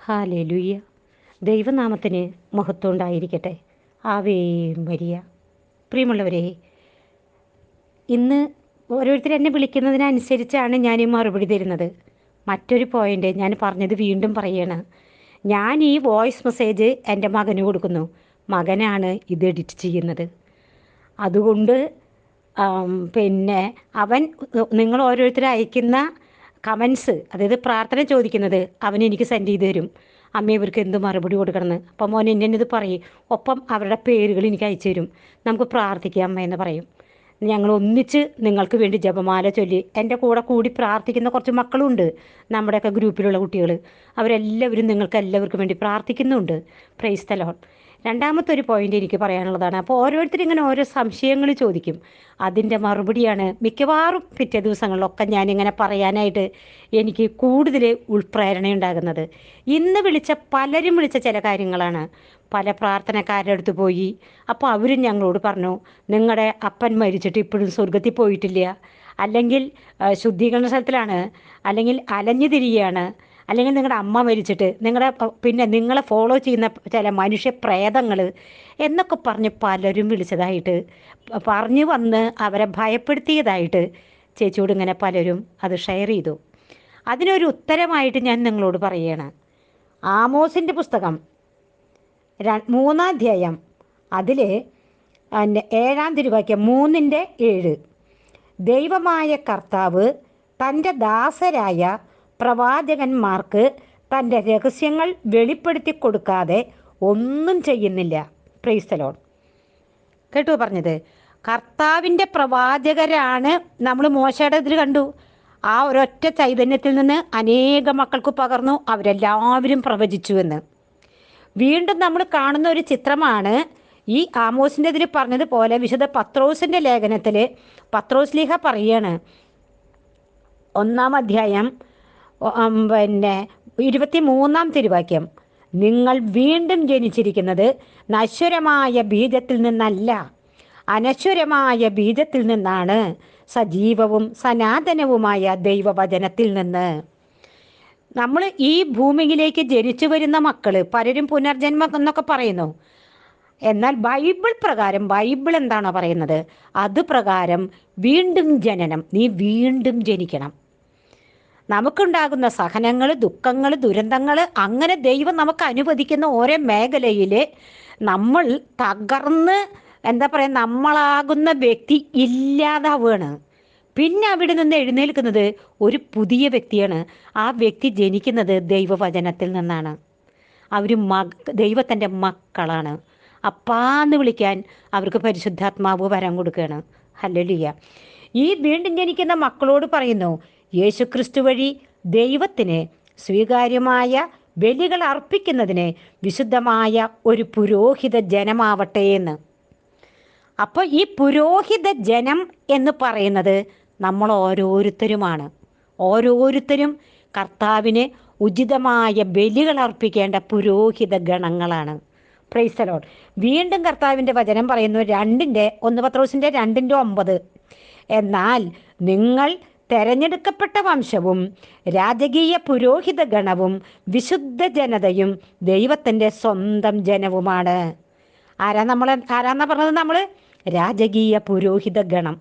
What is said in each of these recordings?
Hallelujah ദൈവനാമത്തിന് മഹത്വം ഉണ്ടായിരിക്കട്ടെ ആവേ മരിയ. പ്രിയമുള്ളവരെ ഇന്ന് ഓരോരുത്തർ എന്നെ വിളിക്കുന്നതിനനുസരിച്ചാണ് ഞാൻ ഈ മറുപടി തരുന്നത്. മറ്റൊരു പോയിന്റ് ഞാൻ പറഞ്ഞത് വീണ്ടും പറയണം. ഞാൻ ഈ വോയിസ് മെസ്സേജ് എന്റെ മകന് കൊടുക്കുന്നു. മകനാണ് ഇത് എഡിറ്റ് ചെയ്യുന്നത്. അതുകൊണ്ട് പിന്നെ അവൻ നിങ്ങൾ ഓരോരുത്തർ അയക്കുന്ന കമൻസ് അതായത് പ്രാർത്ഥന ചോദിക്കുന്നത് അവൻ എനിക്ക് സെൻഡ് ചെയ്ത് തരും. അമ്മ ഇവർക്ക് എന്ത് മറുപടി കൊടുക്കണമെന്ന്? അപ്പം മോൻ എന്നെ ഇത് പറയും. ഒപ്പം അവരുടെ പേരുകൾ എനിക്ക് അയച്ചു തരും. നമുക്ക് പ്രാർത്ഥിക്കാം അമ്മ എന്ന് പറയും. ഞങ്ങൾ ഒന്നിച്ച് നിങ്ങൾക്ക് വേണ്ടി ജപമാല ചൊല്ലി എന്റെ കൂടെ കൂടി പ്രാർത്ഥിക്കുന്ന കുറച്ച് മക്കളുണ്ട് നമ്മുടെയൊക്കെ ഗ്രൂപ്പിലുള്ള കുട്ടികൾ അവരെല്ലാവരും നിങ്ങൾക്ക് എല്ലാവർക്കും വേണ്ടി പ്രാർത്ഥിക്കുന്നുണ്ട്. പ്രൈസ് തലോൺ രണ്ടാമത്തെ ഒരു പോയിന്റ് എനിക്ക് പറയാനുള്ളതാണ്. അപ്പോൾ ഓരോരുത്തരും ഇങ്ങനെ ഓരോ സംശയങ്ങൾ ചോദിക്കും. അതിന്റെ മറുപടിയാണ് മിക്കവാറും പിറ്റേ ദിവസങ്ങളിലൊക്കെ ഞാനിങ്ങനെ പറയാനായിട്ട് എനിക്ക് കൂടുതൽ ഉൾപ്രേരണയുണ്ടാകുന്നത്. ഇന്ന് വിളിച്ച പലരും വിളിച്ച ചില കാര്യങ്ങളാണ്. പല പ്രാർത്ഥനക്കാരുടെ അടുത്ത് പോയി. അപ്പോൾ അവരും ഞങ്ങളോട് പറഞ്ഞു നിങ്ങളുടെ അപ്പൻ മരിച്ചിട്ട് ഇപ്പോഴും സ്വർഗത്തിൽ പോയിട്ടില്ല. അല്ലെങ്കിൽ ശുദ്ധീകരണ സ്ഥലത്തിലാണ്. അല്ലെങ്കിൽ അലഞ്ഞു തിരികെയാണ് അല്ലെങ്കിൽ നിങ്ങളുടെ അമ്മ മരിച്ചിട്ട് നിങ്ങളുടെ പിന്നെ നിങ്ങളെ ഫോളോ ചെയ്യുന്ന ചില മനുഷ്യ പ്രേതങ്ങൾ എന്നൊക്കെ പറഞ്ഞ് പലരും വിളിച്ചതായിട്ട് പറഞ്ഞു വന്ന് അവരെ ഭയപ്പെടുത്തിയതായിട്ട് ചേച്ചിയോട് ഇങ്ങനെ പലരും അത് ഷെയർ ചെയ്തു. അതിനൊരു ഉത്തരമായിട്ട് ഞാൻ നിങ്ങളോട് പറയുകയാണ് ആമോസിന്റെ പുസ്തകം ര- മൂന്നാം അധ്യായം അതിൽ ഏഴാം തിരുവാക്യം മൂന്നിന്റെ ഏഴ്. ദൈവമായ കർത്താവ് തന്റെ ദാസരായ പ്രവാചകന്മാർക്ക് തന്റെ രഹസ്യങ്ങൾ വെളിപ്പെടുത്തി കൊടുക്കാതെ ഒന്നും ചെയ്യുന്നില്ല. പ്രൈസ്തലോൺ കേട്ടു പറഞ്ഞത്? കർത്താവിന്റെ പ്രവാചകരാണ് നമ്മൾ മോശയുടെ ഇതിൽ കണ്ടു. ആ ഒരൊറ്റ ചൈതന്യത്തിൽ നിന്ന് അനേക മക്കൾക്ക് പകർന്നു അവരെല്ലാവരും പ്രവചിച്ചുവെന്ന് വീണ്ടും നമ്മൾ കാണുന്ന ഒരു ചിത്രമാണ് ഈ ആമോസിന്റെ ഇതിൽ പറഞ്ഞതുപോലെ വിശുദ്ധ പത്രോസിന്റെ ലേഖനത്തിൽ പത്രോസ് ലീഹ പറയാണ്. ഒന്നാം അധ്യായം പിന്നെ ഇരുപത്തി മൂന്നാം തിരുവാക്യം. നിങ്ങൾ വീണ്ടും ജനിച്ചിരിക്കുന്നത് നശ്വരമായ ബീജത്തിൽ നിന്നല്ല. അനശ്വരമായ ബീജത്തിൽ നിന്നാണ്. സജീവവും സനാതനവുമായ ദൈവവചനത്തിൽ നിന്ന്. നമ്മൾ ഈ ഭൂമിയിലേക്ക് ജനിച്ചു വരുന്ന മക്കൾ പലരും പുനർജന്മം എന്നൊക്കെ പറയുന്നു. എന്നാൽ ബൈബിൾ പ്രകാരം ബൈബിൾ എന്താണോ പറയുന്നത്? അത് പ്രകാരം വീണ്ടും ജനനം. നീ വീണ്ടും ജനിക്കണം. നമുക്കുണ്ടാകുന്ന സഹനങ്ങൾ ദുഃഖങ്ങൾ ദുരന്തങ്ങൾ അങ്ങനെ ദൈവം നമുക്ക് അനുവദിക്കുന്ന ഓരോ മേഖലയിൽ നമ്മൾ തകർന്ന് എന്താ പറയുക നമ്മളാകുന്ന വ്യക്തി ഇല്ലാതാവുകയാണ് പിന്നെ അവിടെ നിന്ന് എഴുന്നേൽക്കുന്നത് ഒരു പുതിയ വ്യക്തിയാണ്. ആ വ്യക്തി ജനിക്കുന്നത് ദൈവവചനത്തിൽ നിന്നാണ്. അവർ മക ദൈവത്തിന്റെ മക്കളാണ്. അപ്പാന്ന് വിളിക്കാൻ അവർക്ക് പരിശുദ്ധാത്മാവ് വരം കൊടുക്കുകയാണ്. ഹല്ലലിയ. ഈ വീണ്ടും ജനിക്കുന്ന മക്കളോട് പറയുന്നു യേശുക്രിസ്തു വഴി ദൈവത്തിന് സ്വീകാര്യമായ ബലികൾ അർപ്പിക്കുന്നതിന് വിശുദ്ധമായ ഒരു പുരോഹിത ജനമാവട്ടെ എന്ന്. അപ്പോൾ ഈ പുരോഹിത ജനം എന്ന് പറയുന്നത് നമ്മൾ ഓരോരുത്തരുമാണ്. ഓരോരുത്തരും കർത്താവിന് ഉചിതമായ ബലികൾ അർപ്പിക്കേണ്ട പുരോഹിത ഗണങ്ങളാണ്. പ്രൈസലോൺ വീണ്ടും കർത്താവിന്റെ വചനം പറയുന്നു രണ്ടിന്റെ ഒന്ന് പത്രോസിന്റെ രണ്ടിന്റെ ഒമ്പത്. എന്നാൽ നിങ്ങൾ തെരഞ്ഞെടുക്കപ്പെട്ട വംശവും രാജകീയ പുരോഹിത ഗണവും വിശുദ്ധ ജനതയും ദൈവത്തിന്റെ സ്വന്തം ജനവുമാണ്. ആരാ നമ്മൾ ആരാന്നാ പറഞ്ഞത് നമ്മൾ രാജകീയ പുരോഹിത ഗണം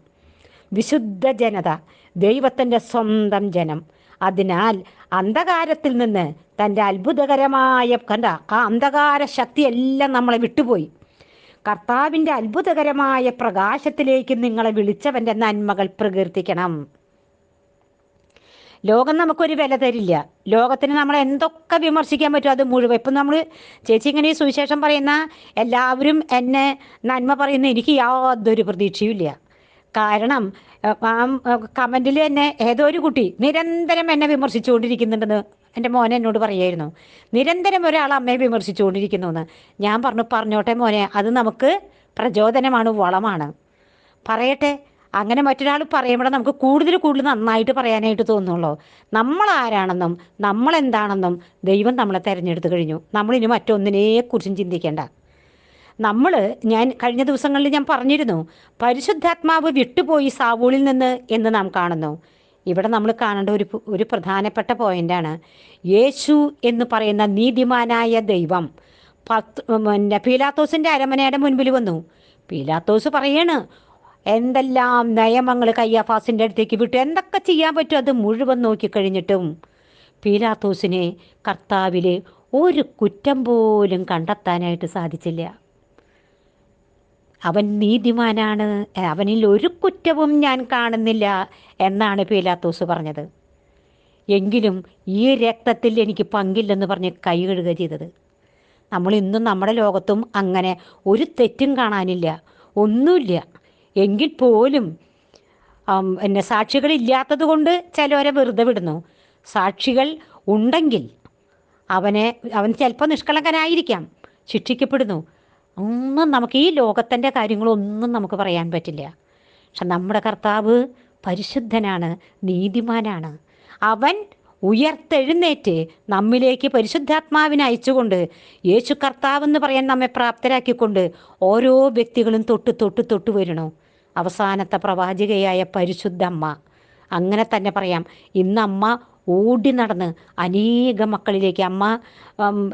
വിശുദ്ധ ജനത ദൈവത്തിന്റെ സ്വന്തം ജനം. അതിനാൽ അന്ധകാരത്തിൽ നിന്ന് തന്റെ അത്ഭുതകരമായ കണ്ട ആ അന്ധകാര ശക്തിയെല്ലാം നമ്മളെ വിട്ടുപോയി. കർത്താവിന്റെ അത്ഭുതകരമായ പ്രകാശത്തിലേക്ക് നിങ്ങളെ വിളിച്ചവന്റെ നന്മകൾ പ്രകീർത്തിക്കണം. ലോകം നമുക്കൊരു വില തരില്ല. ലോകത്തിന് നമ്മൾ എന്തൊക്കെ വിമർശിക്കാൻ പറ്റും അത് മുഴുവൻ. ഇപ്പം നമ്മൾ ചേച്ചി ഇങ്ങനെ സുവിശേഷം പറയുന്ന എല്ലാവരും എന്നെ നന്മ പറയുന്ന എനിക്ക് യാതൊരു പ്രതീക്ഷയും ഇല്ല കാരണം ആ കമന്റിൽ തന്നെ ഏതോ ഒരു കുട്ടി നിരന്തരം എന്നെ വിമർശിച്ചുകൊണ്ടിരിക്കുന്നുണ്ടെന്ന് എന്റെ മോനെ എന്നോട് പറയായിരുന്നു. നിരന്തരം ഒരാൾ അമ്മയെ വിമർശിച്ചുകൊണ്ടിരിക്കുന്നു എന്ന് ഞാൻ പറഞ്ഞു പറഞ്ഞോട്ടെ മോനെ അത് നമുക്ക് പ്രചോദനമാണ് വളമാണ്. പറയട്ടെ അങ്ങനെ മറ്റൊരാൾ പറയുമ്പോൾ നമുക്ക് കൂടുതൽ കൂടുതൽ നന്നായിട്ട് പറയാനായിട്ട് തോന്നുള്ളൂ. നമ്മൾ ആരാണെന്നും നമ്മൾ എന്താണെന്നും ദൈവം നമ്മളെ തിരഞ്ഞെടുത്ത് കഴിഞ്ഞു. നമ്മളിനി മറ്റൊന്നിനെക്കുറിച്ചും ചിന്തിക്കേണ്ട. നമ്മൾ ഞാൻ കഴിഞ്ഞ ദിവസങ്ങളിൽ ഞാൻ പറഞ്ഞിരുന്നു പരിശുദ്ധാത്മാവ് വിട്ടുപോയി സാവൂളിൽ നിന്ന് എന്ന് നാം കാണുന്നു. ഇവിടെ നമ്മൾ കാണേണ്ട ഒരു ഒരു പ്രധാനപ്പെട്ട പോയിന്റാണ് യേശു എന്ന് പറയുന്ന നീതിമാനായ ദൈവം പത്ത് പിന്നെ പീലാത്തോസിന്റെ അരമനയുടെ മുൻപിൽ വന്നു. പീലാത്തോസ് പറയാണ് എന്തെല്ലാം നയമങ്ങൾ കയ്യാഫാസിന്റെ അടുത്തേക്ക് വിട്ടു? എന്തൊക്കെ ചെയ്യാൻ പറ്റും? അത് മുഴുവൻ നോക്കിക്കഴിഞ്ഞിട്ടും പീലാത്തോസിനെ കർത്താവിൽ ഒരു കുറ്റം പോലും കണ്ടെത്താനായിട്ട് സാധിച്ചില്ല. അവൻ നീതിമാനാണ്. അവനിൽ ഒരു കുറ്റവും ഞാൻ കാണുന്നില്ല എന്നാണ് പീലാത്തോസ് പറഞ്ഞത്. എങ്കിലും ഈ രക്തത്തിൽ എനിക്ക് പങ്കില്ലെന്ന് പറഞ്ഞ് കൈ കഴുകുക ചെയ്തത്. നമ്മൾ ഇന്നും നമ്മുടെ ലോകത്തും അങ്ങനെ ഒരു തെറ്റും കാണാനില്ല. ഒന്നുമില്ല. എങ്കിൽ പോലും പിന്നെ സാക്ഷികളില്ലാത്തത് കൊണ്ട് ചിലവരെ വെറുതെ വിടുന്നു. സാക്ഷികൾ ഉണ്ടെങ്കിൽ അവനെ അവൻ ചിലപ്പോൾ നിഷ്കളങ്കനായിരിക്കാം ശിക്ഷിക്കപ്പെടുന്നു. ഒന്നും നമുക്ക് ഈ ലോകത്തിന്റെ കാര്യങ്ങളൊന്നും നമുക്ക് പറയാൻ പറ്റില്ല. പക്ഷെ നമ്മുടെ കർത്താവ് പരിശുദ്ധനാണ് നീതിമാനാണ്. അവൻ ഉയർത്തെഴുന്നേറ്റ് നമ്മിലേക്ക് പരിശുദ്ധാത്മാവിനെ അയച്ചുകൊണ്ട് യേശു കർത്താവ് എന്ന് പറയാൻ നമ്മെ പ്രാപ്തരാക്കിക്കൊണ്ട് ഓരോ വ്യക്തികളും തൊട്ട് തൊട്ട് തൊട്ട് വരണു അവസാനത്തെ പ്രവാചികയായ പരിശുദ്ധ അമ്മ. അങ്ങനെ തന്നെ പറയാം. ഇന്ന് അമ്മ ഓടി നടന്ന് അനേകം മക്കളിലേക്ക് അമ്മ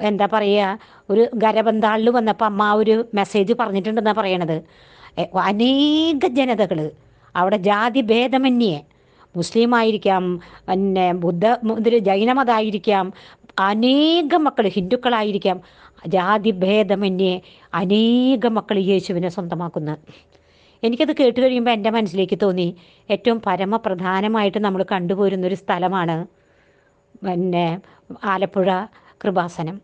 എന്താ പറയുക ഒരു ഗരബന്താളിൽ വന്നപ്പോൾ അമ്മ ഒരു മെസ്സേജ് പറഞ്ഞിട്ടുണ്ടെന്നാണ് പറയണത്. അനേക ജനതകൾ അവിടെ ജാതി ഭേദമന്യേ മുസ്ലിം ആയിരിക്കാം പിന്നെ ബുദ്ധ ജൈനമതായിരിക്കാം അനേകം മക്കൾ ഹിന്ദുക്കളായിരിക്കാം ജാതി ഭേദമന്യേ അനേകം മക്കൾ യേശുവിനെ സ്വന്തമാക്കുന്ന. എനിക്കത് കേട്ട് കഴിയുമ്പോൾ എന്റെ മനസ്സിലേക്ക് തോന്നി ഏറ്റവും പരമപ്രധാനമായിട്ട് നമ്മൾ കണ്ടുപോരുന്നൊരു സ്ഥലമാണ് പിന്നെ ആലപ്പുഴ കൃപാസനം.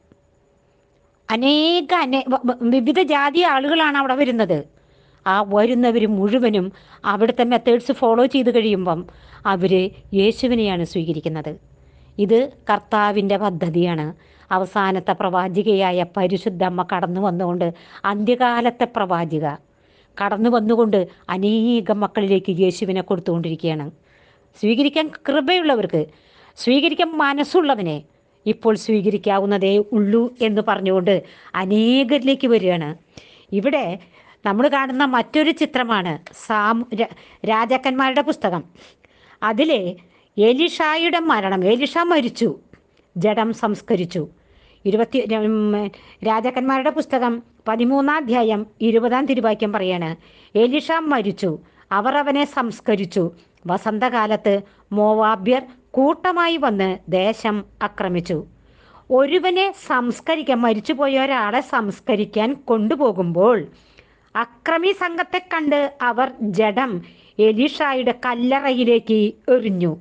അനേക അനേ വിവിധ ജാതി ആളുകളാണ് അവിടെ വരുന്നത്. ആ വരുന്നവർ മുഴുവനും അവിടുത്തെ മെത്തേഡ്സ് ഫോളോ ചെയ്ത് കഴിയുമ്പം അവർ യേശുവിനെയാണ് സ്വീകരിക്കുന്നത്. ഇത് കർത്താവിന്റെ പദ്ധതിയാണ്. അവസാനത്തെ പ്രവാചികയായ പരിശുദ്ധമ്മ കടന്നു വന്നുകൊണ്ട് അന്ത്യകാലത്തെ പ്രവാചിക. കടന്നു വന്നുകൊണ്ട് അനേകം മക്കളിലേക്ക് യേശുവിനെ കൊടുത്തുകൊണ്ടിരിക്കുകയാണ്. സ്വീകരിക്കാൻ കൃപയുള്ളവർക്ക് സ്വീകരിക്കാൻ മനസ്സുള്ളവനെ ഇപ്പോൾ സ്വീകരിക്കാവുന്നതേ ഉള്ളൂ എന്ന് പറഞ്ഞുകൊണ്ട് അനേകരിലേക്ക് വരികയാണ്. ഇവിടെ നമ്മൾ കാണുന്ന മറ്റൊരു ചിത്രമാണ് സാം രാജാക്കന്മാരുടെ പുസ്തകം. അതിലെ എലിഷായുടെ മരണം എലിഷ മരിച്ചു ജഡം സംസ്കരിച്ചു. ഇരുപത്തി രാജാക്കന്മാരുടെ പുസ്തകം പതിമൂന്നാം അധ്യായം ഇരുപതാം തിരുവാക്യം പറയാണ്. എലിഷ മരിച്ചു. അവർ അവനെ സംസ്കരിച്ചു. വസന്തകാലത്ത് മോവാബ്യർ കൂട്ടമായി വന്ന് ദേശം ആക്രമിച്ചു. ഒരുവനെ സംസ്കരിക്കാൻ മരിച്ചുപോയ ഒരാളെ സംസ്കരിക്കാൻ കൊണ്ടുപോകുമ്പോൾ അക്രമി സംഘത്തെ കണ്ട് അവർ ജഡം എലിഷായുടെ കല്ലറയിലേക്ക് എറിഞ്ഞു.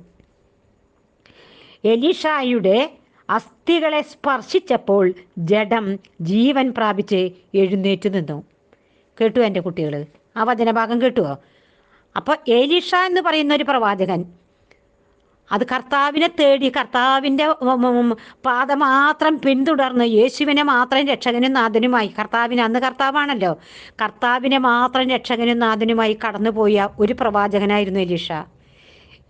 എലിഷായുടെ അസ്ഥികളെ സ്പർശിച്ചപ്പോൾ ജഡം ജീവൻ പ്രാപിച്ച് എഴുന്നേറ്റ് നിന്നു. കേട്ടു എന്റെ കുട്ടികൾ ആ വചനഭാഗം കേട്ടുവോ? അപ്പോൾ എലിഷ എന്ന് പറയുന്ന ഒരു പ്രവാചകൻ അത് കർത്താവിനെ തേടി കർത്താവിന്റെ പാത മാത്രം പിന്തുടർന്ന് യേശുവിനെ മാത്രം രക്ഷകനും നാഥനുമായി കർത്താവിന് അന്ന് കർത്താവാണല്ലോ കർത്താവിനെ മാത്രം രക്ഷകനും നാഥനുമായി കടന്നുപോയ ഒരു പ്രവാചകനായിരുന്നു എലിഷ.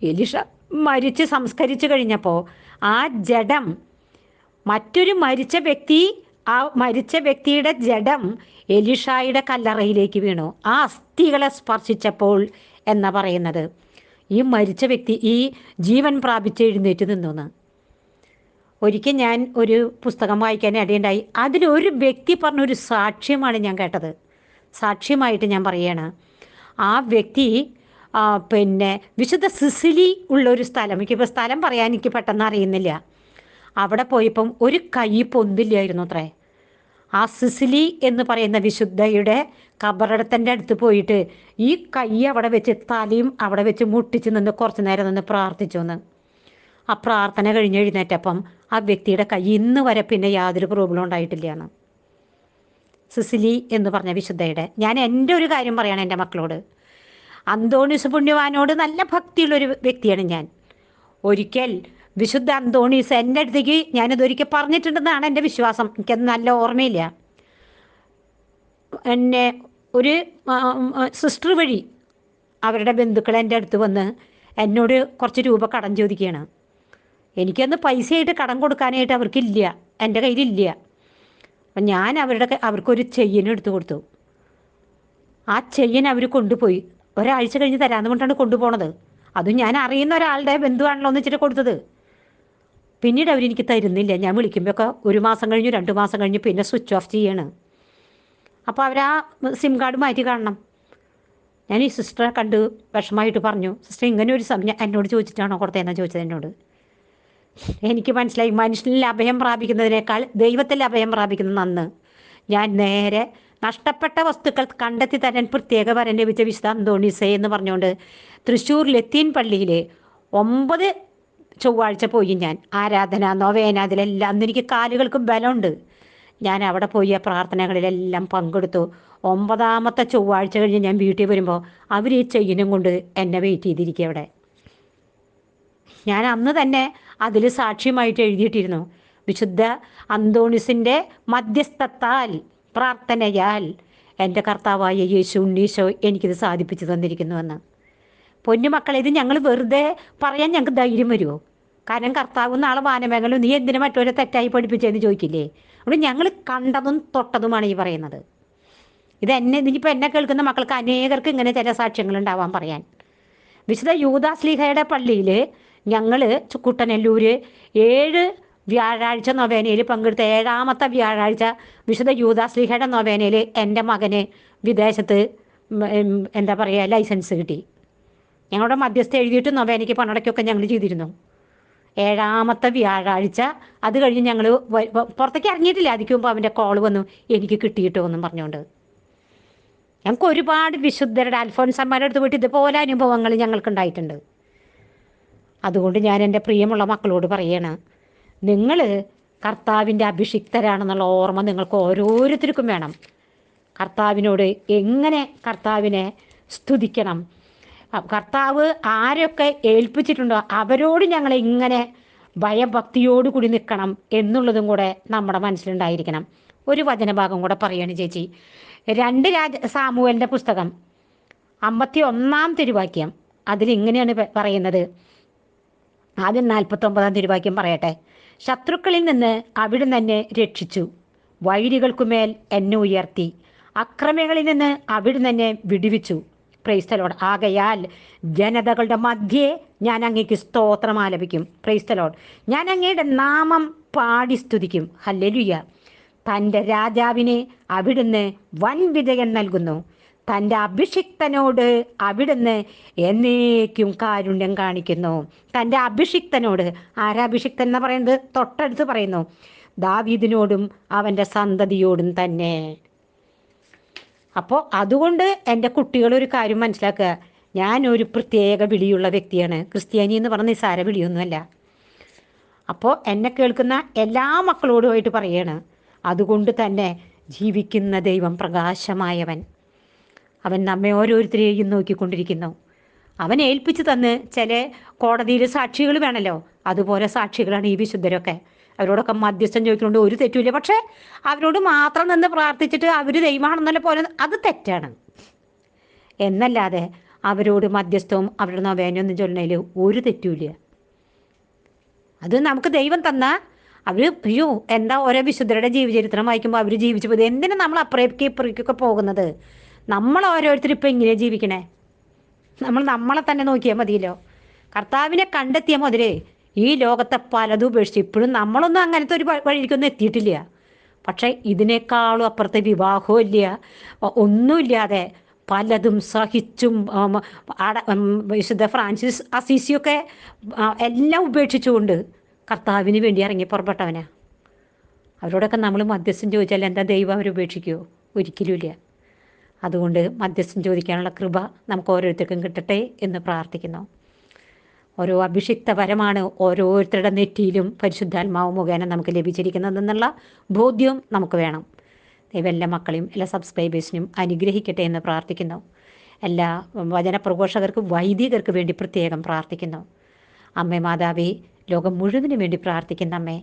എലിഷ മരിച്ച് സംസ്കരിച്ചു കഴിഞ്ഞപ്പോൾ ആ ജഡം മറ്റൊരു മരിച്ച വ്യക്തി ആ മരിച്ച വ്യക്തിയുടെ ജഡം എലിഷായുടെ കല്ലറയിലേക്ക് വീണു. ആ അസ്ഥികളെ സ്പർശിച്ചപ്പോൾ എന്ന പറയുന്നത്? ഈ മരിച്ച വ്യക്തി ഈ ജീവൻ പ്രാപിച്ച് എഴുന്നേറ്റ് നിന്നു ഒരിക്കൽ ഞാൻ ഒരു പുസ്തകം വായിക്കാൻ ഇടയുണ്ടായി. അതിലൊരു വ്യക്തി പറഞ്ഞൊരു സാക്ഷ്യമാണ് ഞാൻ കേട്ടത്. സാക്ഷ്യമായിട്ട് ഞാൻ പറയുകയാണ്. ആ വ്യക്തി പിന്നെ വിശുദ്ധ സിസിലി ഉള്ളൊരു സ്ഥലം. എനിക്കിപ്പോൾ സ്ഥലം പറയാൻ എനിക്ക് പെട്ടെന്ന് അറിയുന്നില്ല. അവിടെ പോയപ്പം ഒരു കൈ പൊന്തില്ലായിരുന്നു അത്രേ. ആ സിസിലി എന്ന് പറയുന്ന വിശുദ്ധയുടെ കബറടത്തിന്റെ അടുത്ത് പോയിട്ട് ഈ കൈ അവിടെ വെച്ച് തലയും അവിടെ വെച്ച് മുട്ടിച്ച് നിന്ന് കുറച്ച് നേരം നിന്ന് പ്രാർത്ഥിച്ചു എന്ന്. ആ പ്രാർത്ഥന കഴിഞ്ഞ് എഴുന്നേറ്റപ്പം ആ വ്യക്തിയുടെ കൈ ഇന്ന് വരെ പിന്നെ യാതൊരു പ്രോബ്ലം ഉണ്ടായിട്ടില്ലയാണ് സിസിലി എന്ന് പറഞ്ഞ വിശുദ്ധയുടെ. ഞാൻ എന്റെ ഒരു കാര്യം പറയണം എന്റെ മക്കളോട്. അന്തോണീസ് പുണ്യവാനോട് നല്ല ഭക്തിയുള്ളൊരു വ്യക്തിയാണ് ഞാൻ. ഒരിക്കൽ വിശുദ്ധ അന്തോണീസ് എന്റെ അടുത്തേക്ക് ഞാനിതൊരിക്കൽ പറഞ്ഞിട്ടുണ്ടെന്നാണ് എന്റെ വിശ്വാസം. എനിക്കത് നല്ല ഓർമ്മയില്ല. എന്നെ ഒരു സിസ്റ്റർ വഴി അവരുടെ ബന്ധുക്കൾ എന്റെ അടുത്ത് വന്ന് എന്നോട് കുറച്ച് രൂപ കടം ചോദിക്കുകയാണ്. എനിക്കന്ന് പൈസയായിട്ട് കടം കൊടുക്കാനായിട്ട് അവർക്കില്ല എന്റെ കയ്യിലില്ല. അപ്പം ഞാൻ അവരുടെ അവർക്കൊരു ചെയ്യനെടുത്ത് എടുത്തു കൊടുത്തു. ആ ചെയ്യൻ അവർ കൊണ്ടുപോയി. ഒരാഴ്ച കഴിഞ്ഞ് തരാമെന്ന് കൊണ്ടാണ് കൊണ്ടുപോണത്. അതും ഞാൻ അറിയുന്ന ഒരാളുടെ ബന്ധുവാണല്ലോ എന്ന് വെച്ചിട്ട് കൊടുത്തത്. പിന്നീട് അവരെനിക്ക് തരുന്നില്ല. ഞാൻ വിളിക്കുമ്പോഴൊക്കെ ഒരു മാസം കഴിഞ്ഞു രണ്ട് മാസം കഴിഞ്ഞ് പിന്നെ സ്വിച്ച് ഓഫ് ചെയ്യാണ്. അപ്പോൾ അവർ ആ സിം കാർഡ് മാറ്റി കാണണം. ഞാൻ ഈ സിസ്റ്ററെ കണ്ട് വിഷമമായിട്ട് പറഞ്ഞു സിസ്റ്റർ ഇങ്ങനെ ഒരു സമയം എന്നോട് ചോദിച്ചിട്ടാണോ കൊടുത്തതെന്നാണ് ചോദിച്ചത് എന്നോട്. എനിക്ക് മനസ്സിലായി മനുഷ്യനിൽ അഭയം പ്രാപിക്കുന്നതിനേക്കാൾ ദൈവത്തിൽ അഭയം പ്രാപിക്കുന്ന നന്ന്. ഞാൻ നേരെ നഷ്ടപ്പെട്ട വസ്തുക്കൾ കണ്ടെത്തി തരാൻ പ്രത്യേക വരം ലഭിച്ച വിശുദ്ധ അന്തോണീസേ എന്ന് പറഞ്ഞുകൊണ്ട് തൃശ്ശൂർ ലത്തീൻ പള്ളിയിൽ ഒമ്പത് ചൊവ്വാഴ്ച പോയി ഞാൻ ആരാധന നോവേന അതിലെല്ലാം അന്ന് എനിക്ക് കാലുകൾക്കും ബലമുണ്ട്. ഞാൻ അവിടെ പോയി ആ പ്രാർത്ഥനകളിലെല്ലാം പങ്കെടുത്തു. ഒമ്പതാമത്തെ ചൊവ്വാഴ്ച കഴിഞ്ഞ് ഞാൻ വീട്ടിൽ വരുമ്പോൾ അവർ ഈ ചെയിനും കൊണ്ട് എന്നെ വെയിറ്റ് ചെയ്തിരിക്കുക അവിടെ. ഞാൻ അന്ന് തന്നെ അതിൽ സാക്ഷ്യമായിട്ട് എഴുതിയിട്ടിരുന്നു. വിശുദ്ധ അന്തോണിസിന്റെ മധ്യസ്ഥത്താൽ പ്രാർത്ഥനയാൽ എന്റെ കർത്താവായ യേശു ഉണ്ണീശോ എനിക്കിത് സാധിപ്പിച്ചു തന്നിരിക്കുന്നുവെന്ന്. പൊന്നുമക്കളെ ഇത് ഞങ്ങൾ വെറുതെ പറയാൻ ഞങ്ങൾക്ക് ധൈര്യം വരുമോ? കാരണം കർത്താവ് നാളെ വാനമേഖലും നീ എന്തിനു മറ്റൊരു തെറ്റായി പഠിപ്പിച്ചതെന്ന് ചോദിക്കില്ലേ? അതുകൊണ്ട് ഞങ്ങൾ കണ്ടതും തൊട്ടതുമാണ് ഈ പറയുന്നത്. ഇത് എന്നെ ഇനിയിപ്പോൾ എന്നെ കേൾക്കുന്ന മക്കൾക്ക് അനേകർക്ക് ഇങ്ങനെ ചില സാക്ഷ്യങ്ങൾ ഉണ്ടാവാൻ പറയാൻ. വിശുദ്ധ യൂദാസ്ലിഹയുടെ പള്ളിയിൽ ഞങ്ങൾ ചുക്കുട്ടനെല്ലൂർ ഏഴ് വ്യാഴാഴ്ച നൊവേനയിൽ പങ്കെടുത്ത ഏഴാമത്തെ വ്യാഴാഴ്ച വിശുദ്ധ യൂതാശ്ലീഹയുടെ നൊവേനയിൽ എന്റെ മകന് വിദേശത്ത് എന്താ പറയുക ലൈസൻസ് കിട്ടി. ഞങ്ങളുടെ മധ്യസ്ഥ എഴുതിയിട്ട് നൊവേനയ്ക്ക് പണടയ്ക്കൊക്കെ ഞങ്ങൾ ചെയ്തിരുന്നു. ഏഴാമത്തെ വ്യാഴാഴ്ച അത് കഴിഞ്ഞ് ഞങ്ങൾ പുറത്തേക്ക് ഇറങ്ങിയിട്ടില്ല. അതിക്ക് മുമ്പ് അവന്റെ കോൾ വന്നു എനിക്ക് കിട്ടിയിട്ടോ എന്നും പറഞ്ഞുകൊണ്ട്. ഞങ്ങൾക്ക് ഒരുപാട് വിശുദ്ധരുടെ അൽഫോൻസന്മാരുടെ അടുത്ത് പോയിട്ട് ഇതുപോലെ അനുഭവങ്ങൾ ഞങ്ങൾക്ക് ഉണ്ടായിട്ടുണ്ട്. അതുകൊണ്ട് ഞാൻ എന്റെ പ്രിയമുള്ള മക്കളോട് പറയണ നിങ്ങൾ കർത്താവിന്റെ അഭിഷിക്തരാണെന്നുള്ള ഓർമ്മ നിങ്ങൾക്ക് ഓരോരുത്തർക്കും വേണം. കർത്താവിനോട് എങ്ങനെ കർത്താവിനെ സ്തുതിക്കണം? കർത്താവ് ആരൊക്കെ ഏൽപ്പിച്ചിട്ടുണ്ടോ? അവരോട് ഞങ്ങൾ എങ്ങനെ ഭയഭക്തിയോട് കൂടി നിൽക്കണം എന്നുള്ളതും കൂടെ നമ്മുടെ മനസ്സിലുണ്ടായിരിക്കണം. ഒരു വചനഭാഗം കൂടെ പറയാണ് ചേച്ചി. രണ്ട് രാജ സാമുവലിന്റെ പുസ്തകം അമ്പത്തി ഒന്നാം തിരുവാക്യം. അതിലിങ്ങനെയാണ് പറയുന്നത്. ആദ്യം നാൽപ്പത്തൊമ്പതാം തിരുവാക്യം പറയട്ടെ. ശത്രുക്കളിൽ നിന്ന് അവിടുന്ന് തന്നെ രക്ഷിച്ചു. വൈരികൾക്കുമേൽ എന്നെ ഉയർത്തി. അക്രമികളിൽ നിന്ന് അവിടുന്ന് തന്നെ വിടുവിച്ചു. പ്രൈസ്തലോട്. ആകയാൽ ജനതകളുടെ മധ്യേ ഞാൻ അങ്ങേക്ക് സ്തോത്രം ആലപിക്കും. പ്രൈസ്തലോട്. ഞാൻ അങ്ങയുടെ നാമം പാടി സ്തുതിക്കും. ഹല്ലെലുയ്യ തന്റെ രാജാവിനെ അവിടുന്ന് വൻ വിജയം നൽകുന്നു. തന്റെ അഭിഷിക്തനോട് അവിടുന്ന് എന്നേക്കും കാരുണ്യം കാണിക്കുന്നു. തന്റെ അഭിഷിക്തനോട് ആരാ അഭിഷിക്തൻ എന്ന് പറയുന്നത്? തൊട്ടടുത്ത് പറയുന്നു. ദാവീദിനോടും അവന്റെ സന്തതിയോടും തന്നെ. അപ്പോൾ അതുകൊണ്ട് എന്റെ കുട്ടികളൊരു കാര്യം മനസ്സിലാക്കുക. ഞാനൊരു പ്രത്യേക വിളിയുള്ള വ്യക്തിയാണ്. ക്രിസ്ത്യാനി എന്ന് പറഞ്ഞ നിസ്സാര വിളിയൊന്നുമല്ല. അപ്പോൾ എന്നെ കേൾക്കുന്ന എല്ലാ മക്കളോടുമായിട്ട് പറയാണ്. അതുകൊണ്ട് തന്നെ ജീവിക്കുന്ന ദൈവം പ്രകാശമായവൻ. അവൻ നമ്മെ ഓരോരുത്തരെയും നോക്കിക്കൊണ്ടിരിക്കുന്നു. അവൻ ഏൽപ്പിച്ചു തന്ന് ചില കോടതിയിൽ സാക്ഷികൾ വേണമല്ലോ അതുപോലെ സാക്ഷികളാണ് ഈ വിശുദ്ധരൊക്കെ. അവരോടൊക്കെ മധ്യസ്ഥം ചോദിക്കുന്നുണ്ട് ഒരു തെറ്റുമില്ല. പക്ഷേ അവരോട് മാത്രം നിന്ന് പ്രാർത്ഥിച്ചിട്ട് അവർ ദൈവമാണെന്നല്ല പോലെ അത് തെറ്റാണ്. എന്നല്ലാതെ അവരോട് മധ്യസ്ഥവും അവരുടെ നവേനൊന്നും ചൊല്ലണതിൽ ഒരു തെറ്റുമില്ല. അത് നമുക്ക് ദൈവം തന്ന അവർ അയ്യോ എന്താ ഓരോ വിശുദ്ധരുടെ ജീവചരിത്രം വായിക്കുമ്പോൾ അവർ ജീവിച്ചു പോയത് എന്തിനാ നമ്മൾ അപ്പുറേക്ക് ഇപ്പുറേക്കൊക്കെ പോകുന്നത്? നമ്മൾ ഓരോരുത്തരും ഇപ്പം ഇങ്ങനെ ജീവിക്കണേ? നമ്മൾ നമ്മളെ തന്നെ നോക്കിയാൽ മതിയല്ലോ. കർത്താവിനെ കണ്ടെത്തിയ മുതലേ ഈ ലോകത്തെ പലതും ഉപേക്ഷിച്ച് ഇപ്പോഴും നമ്മളൊന്നും അങ്ങനത്തെ ഒരു വഴിയിലേക്കൊന്നും എത്തിയിട്ടില്ല. പക്ഷേ ഇതിനേക്കാളും അപ്പുറത്തെ വിവാഹവും ഇല്ല. ഒന്നുമില്ലാതെ പലതും സഹിച്ചും വിശുദ്ധ ഫ്രാൻസിസ് അസീസിയൊക്കെ എല്ലാം ഉപേക്ഷിച്ചുകൊണ്ട് കർത്താവിന് വേണ്ടി ഇറങ്ങി പുറപ്പെട്ടവനാ. അവരോടൊക്കെ നമ്മൾ മധ്യസ്ഥം ചോദിച്ചാൽ എന്താ ദൈവം അവരുപേക്ഷിക്കുമോ ഒരിക്കലുമില്ല അതുകൊണ്ട് മധ്യസ്ഥം ചോദിക്കാനുള്ള കൃപ നമുക്ക് ഓരോരുത്തർക്കും കിട്ടട്ടെ എന്ന് പ്രാർത്ഥിക്കുന്നു. ഓരോ അഭിഷിക്ത വരമാണ് ഓരോരുത്തരുടെ നെറ്റിയിലും പരിശുദ്ധാത്മാവ് മുഖേന നമുക്ക് ലഭിച്ചിരിക്കുന്നതെന്നുള്ള ബോധ്യവും നമുക്ക് വേണം. ദൈവം മക്കളെയും എല്ലാ സബ്സ്ക്രൈബേഴ്സിനും അനുഗ്രഹിക്കട്ടെ എന്ന് പ്രാർത്ഥിക്കുന്നു. എല്ലാ വചനപ്രഘോഷകർക്കും വൈദികർക്ക് വേണ്ടി പ്രത്യേകം പ്രാർത്ഥിക്കുന്നു. അമ്മേ മാതാവേ ലോകം മുഴുവനും വേണ്ടി പ്രാർത്ഥിക്കുന്ന അമ്മേ